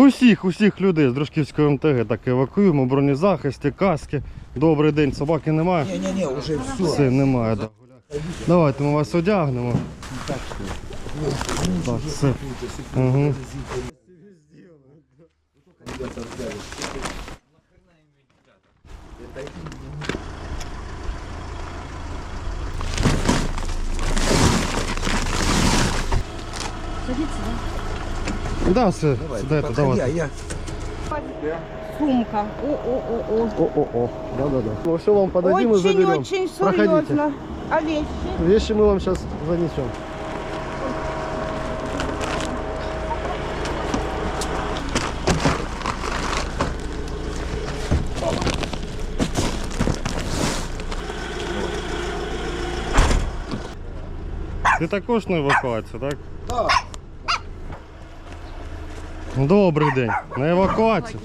Усіх, усіх людей з Дружківської МТГ так евакуюємо, бронезахисти, каски. Добрий день, собаки немає? Не-не-не, уже все. Все, немає, да. Давайте ми вас одягнемо. Так, все. Угу. Садиться, Да, все, сідайте, Подходи, а давайте. я? Сумка. О-о-о-о. О-о-о, да-да-да. Ну, все вам подадим и заберем. Очень-очень Проходите. серьезно. А вещи? Вещи мы вам сейчас занесем. Ти також на евакуацію, так? Так. Добрий день. На евакуацію.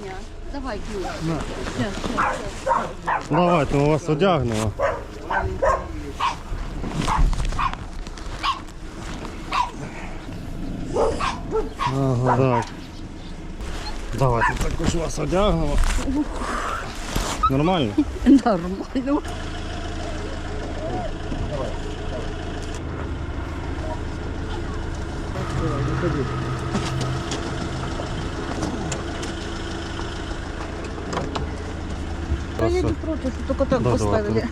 Давай, ключ. Давайте ми вас одягнемо. Ага, так. Давайте також вас одягнемо. Нормально? Нормально. Я не против, только так поставили.